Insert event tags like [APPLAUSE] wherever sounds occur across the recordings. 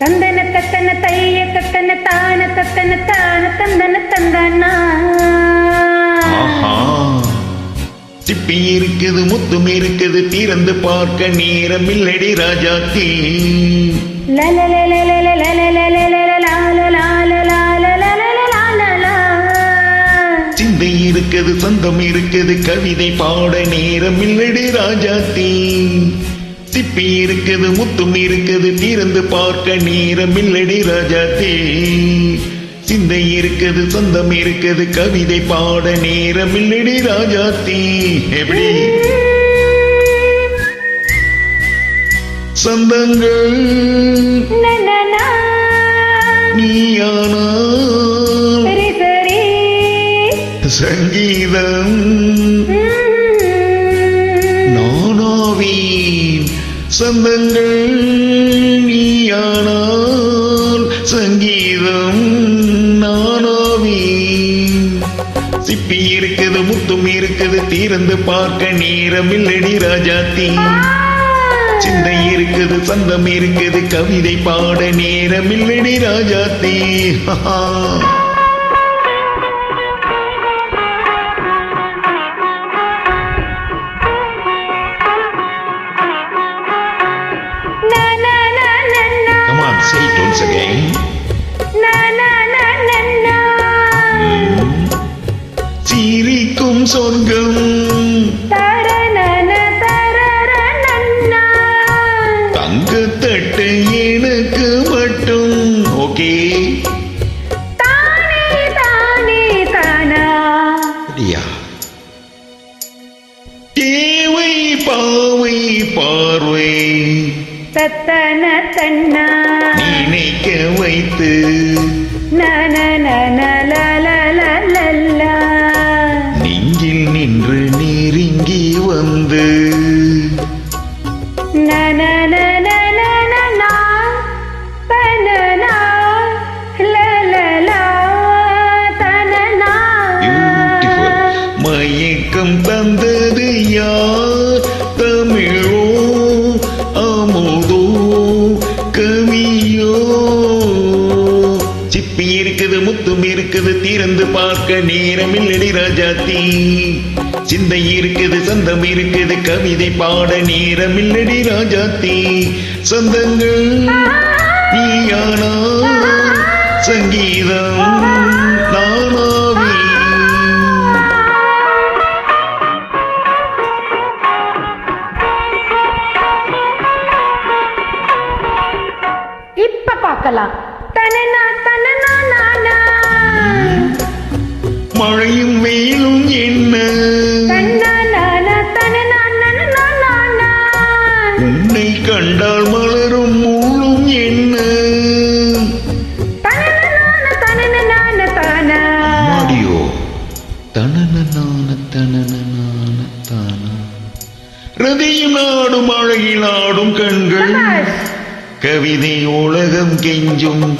தந்தன தத்தன தைய தத்தன தான தத்தன தான தந்தன தந்தானா சிப்பி இருக்குது முத்தும் இருக்குது திறந்து பார்க்க நேரம் இல்லடி ராஜாத்தி சிந்தை இருக்குது சொந்தம் இருக்குது கவிதை பாட நேரம் இல்லடி ராஜாத்தி சிப்பி இருக்குது முத்தும் இருக்குது திறந்து பார்க்க நேரம் இல்லடி ராஜாத்தி சிந்தை இருக்குது சொந்தம் இருக்குது கவிதை பாட நேரம் இல்லடி ராஜாத்தி எப்படி? சொந்தங்கள் சரி சங்கீதம் நானாவேன். சொந்தங்கள் நீயானால் சங்கீதம் நானாவே. சிப்பி இருக்குது முத்தும் இருக்குது தீர்ந்து பார்க்க நேரம் இல்லடி ராஜாத்தி. சிந்தை இருக்குது சந்தம் இருக்குது கவிதை பாட நேரம் இல்லடி ராஜாத்தி. [LAUGHS] once again. சிரிக்கும் சொர்க்கம். தங்க தட்டு எனக்கு மட்டும். ஓகே. அப்படியா? தேவை பாவை பார்வை. தத்தன தன்னா நினைக்க வைத்து நன நன லலலலலா. நெஞ்சில் இருக்குது திறந்து பார்க்க நேரமில்லடி ராஜாத்தி சிந்தை இருக்குது சந்தம் இருக்குது கவிதை பாட நேரமில்லடி ராஜாத்தி சொந்தங்கள் நீயானா? சங்கீதம் நானாவே. இப்ப பார்க்கலாம். உன்னை கண்டால் மலரும் முள்ளும் என்ன. மாடியோ தனனனான தனனனான தானா ரதியும் ஆடும் அழகில் ஆடும் கண்கள். கவிதை உலகம் கெஞ்சும்.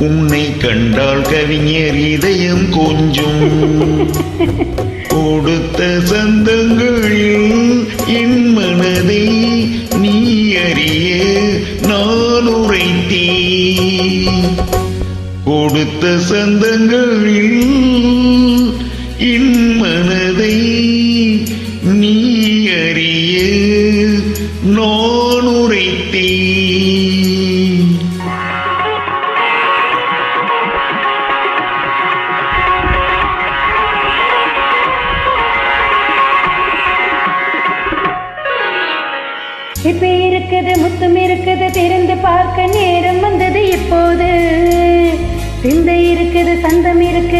உன்னை கண்டால் கவிஞர் இதயம் கொஞ்சும். [LAUGHS] கொடுத்த சந்தங்களில் என் கொடுத்த சந்தங்களில் என் மனதை நீ அறிய நான் உரைத்தேன். இப்ப இருக்குது முத்தும் இருக்குது திறந்து பார்க்க நேரம் வந்தது இப்போது. இந்த